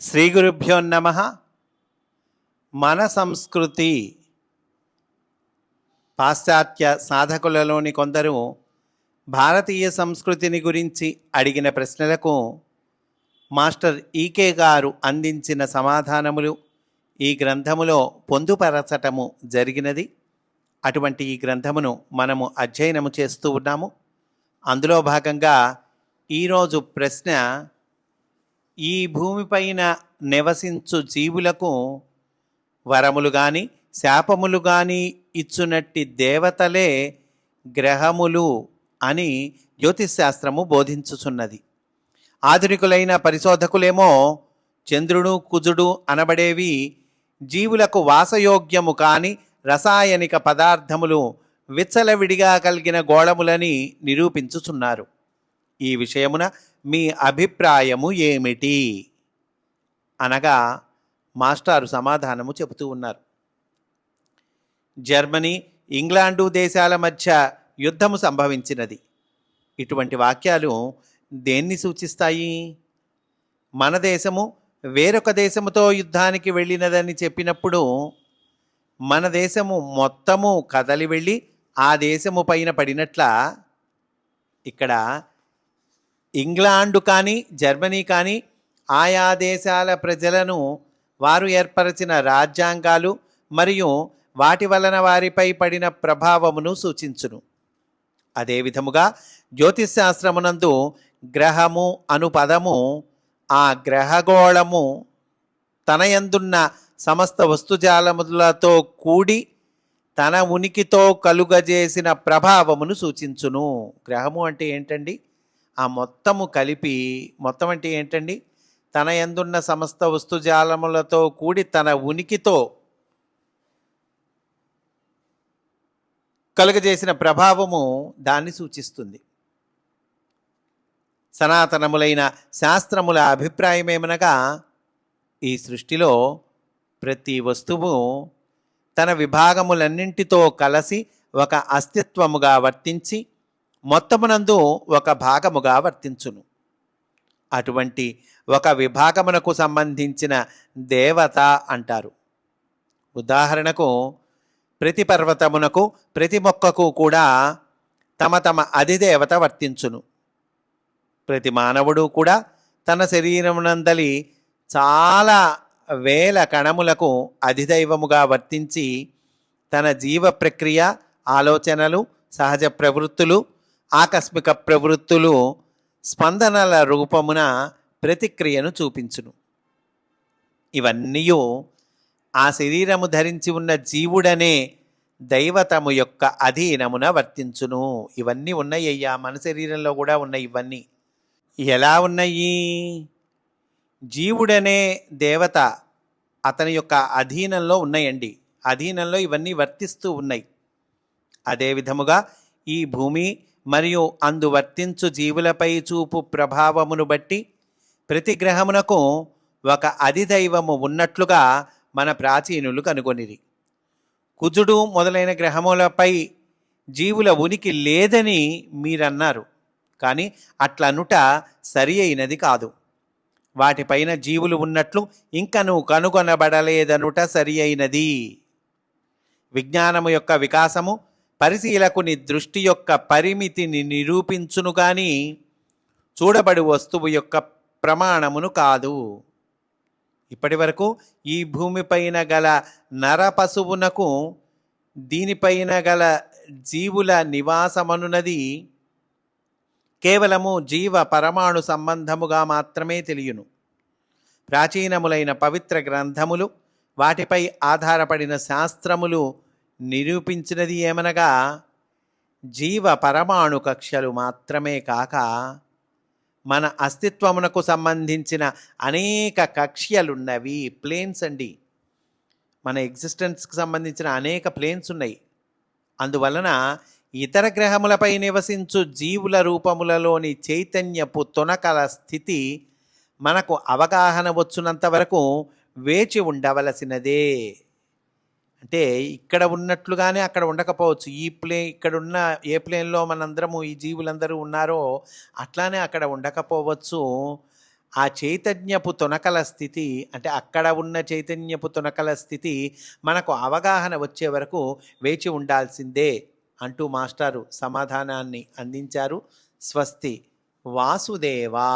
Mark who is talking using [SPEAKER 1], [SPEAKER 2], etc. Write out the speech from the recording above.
[SPEAKER 1] శ్రీ గురుభ్యో నమ. మన సంస్కృతి. పాశ్చాత్య సాధకులలోని కొందరు భారతీయ సంస్కృతిని గురించి అడిగిన ప్రశ్నలకు మాస్టర్ ఈకే గారు అందించిన సమాధానములు ఈ గ్రంథములో పొందుపరచటము జరిగినది. అటువంటి ఈ గ్రంథమును మనము అధ్యయనము చేస్తూ ఉన్నాము. అందులో భాగంగా ఈరోజు ప్రశ్న ఈ భూమిపైన నివసించు జీవులకు వరములు కానీ శాపములు కానీ ఇచ్చునట్టి దేవతలే గ్రహములు అని జ్యోతిశాస్త్రము బోధించుచున్నది. ఆధునికులైన పరిశోధకులేమో చంద్రుడు కుజుడు అనబడేవి జీవులకు వాసయోగ్యము కాని రసాయనిక పదార్థములు విచ్చలవిడిగా కలిగిన గోళములని నిరూపించుచున్నారు. ఈ విషయమున మీ అభిప్రాయము ఏమిటి? అనగా మాస్టారు సమాధానము చెబుతూ ఉన్నారు. జర్మనీ ఇంగ్లాండు దేశాల మధ్య యుద్ధము సంభవించినది. ఇటువంటి వాక్యాలు దేన్ని సూచిస్తాయి? మన దేశము వేరొక దేశముతో యుద్ధానికి వెళ్ళినదని చెప్పినప్పుడు మన దేశము మొత్తము కదలి వెళ్ళి ఆ దేశము పైన పడినట్ల ఇక్కడ ఇంగ్లాండు కానీ జర్మనీ కానీ ఆయా దేశాల ప్రజలను వారు ఏర్పరచిన రాజ్యాంగాలు మరియు వాటి వలన వారిపై పడిన ప్రభావమును సూచించును. అదేవిధముగా జ్యోతిశాస్త్రమునందు గ్రహము అను పదము ఆ గ్రహగోళము తనయందున్న సమస్త వస్తుజాలములతో కూడి తన ఉనికితో కలుగజేసిన ప్రభావమును సూచించును. గ్రహము అంటే ఏంటండి? ఆ మొత్తము కలిపి మొత్తం అంటే ఏంటండి? తన ఎందున్న సమస్త వస్తుజాలములతో కూడి తన ఉనికితో కలుగజేసిన ప్రభావము దాన్ని సూచిస్తుంది. సనాతనములైన శాస్త్రముల అభిప్రాయమేమనగా ఈ సృష్టిలో ప్రతి వస్తువు తన విభాగములన్నింటితో కలసి ఒక అస్తిత్వముగా వర్తించి మొత్తమునందు ఒక భాగముగా వర్తించును. అటువంటి ఒక విభాగమునకు సంబంధించిన దేవత అంటారు. ఉదాహరణకు ప్రతి పర్వతమునకు ప్రతి మొక్కకు కూడా తమ తమ అధిదేవత వర్తించును. ప్రతి మానవుడు కూడా తన శరీరమునందలి చాలా వేల కణములకు అధిదైవముగా వర్తించి తన జీవ ప్రక్రియ ఆలోచనలు సహజ ప్రవృత్తులు ఆకస్మిక ప్రవృత్తులు స్పందనల రూపమున ప్రతిక్రియను చూపించును. ఇవన్నీ ఆ శరీరము ధరించి ఉన్న జీవుడనే దైవతము యొక్క అధీనమున వర్తించును. ఇవన్నీ ఉన్నాయి అయ్యా మన శరీరంలో కూడా ఉన్నాయి ఇవన్నీ. ఎలా ఉన్నాయి? జీవుడనే దేవత అతని యొక్క అధీనంలో ఉన్నాయండి. అధీనంలో ఇవన్నీ వర్తిస్తూ ఉన్నాయి. అదే విధముగా ఈ భూమి మరియు అందు వర్తించు జీవులపై చూపు ప్రభావమును బట్టి ప్రతి గ్రహమునకు ఒక అధిదైవము ఉన్నట్లుగా మన ప్రాచీనులు కనుగొనిరి. కుజుడు మొదలైన గ్రహములపై జీవుల ఉనికి లేదని మీరన్నారు కానీ అట్లనుట సరి అయినది కాదు. వాటిపైన జీవులు ఉన్నట్లు ఇంకను కనుగొనబడలేదనుట సరి అయినది. విజ్ఞానము యొక్క వికాసము పరిశీలకుని దృష్టి యొక్క పరిమితిని నిరూపించును గాని చూడబడి వస్తువు యొక్క ప్రమాణమును కాదు. ఇప్పటి వరకు ఈ భూమిపైన గల నర పశువునకు దీనిపైన గల జీవుల నివాసమనున్నది కేవలము జీవ పరమాణు సంబంధముగా మాత్రమే తెలియను. ప్రాచీనములైన పవిత్ర గ్రంథములు వాటిపై ఆధారపడిన శాస్త్రములు నిరూపించినది ఏమనగా జీవ పరమాణు కక్షలు మాత్రమే కాక మన అస్తిత్వమునకు సంబంధించిన అనేక కక్ష్యలున్నవి ప్లేన్స్ అండి. మన ఎగ్జిస్టెన్స్కి సంబంధించిన అనేక ప్లేన్స్ ఉన్నాయి. అందువలన ఇతర గ్రహములపై నివసించు జీవుల రూపములలోని చైతన్యపు తొనకల స్థితి మనకు అవగాహన వచ్చినంత వరకు వేచి ఉండవలసినదే. అంటే ఇక్కడ ఉన్నట్లుగానే అక్కడ ఉండకపోవచ్చు. ఈ ప్లే ఇక్కడ ఉన్న ఏ ప్లేన్లో మనందరము ఈ జీవులందరూ ఉన్నారో అట్లానే అక్కడ ఉండకపోవచ్చు. ఆ చైతన్యపు తునకల స్థితి అంటే అక్కడ ఉన్న చైతన్యపు తునకల స్థితి మనకు అవగాహన వచ్చే వరకు వేచి ఉండాల్సిందే అంటూ మాస్టారు సమాధానాన్ని అందించారు. స్వస్తి. వాసుదేవా!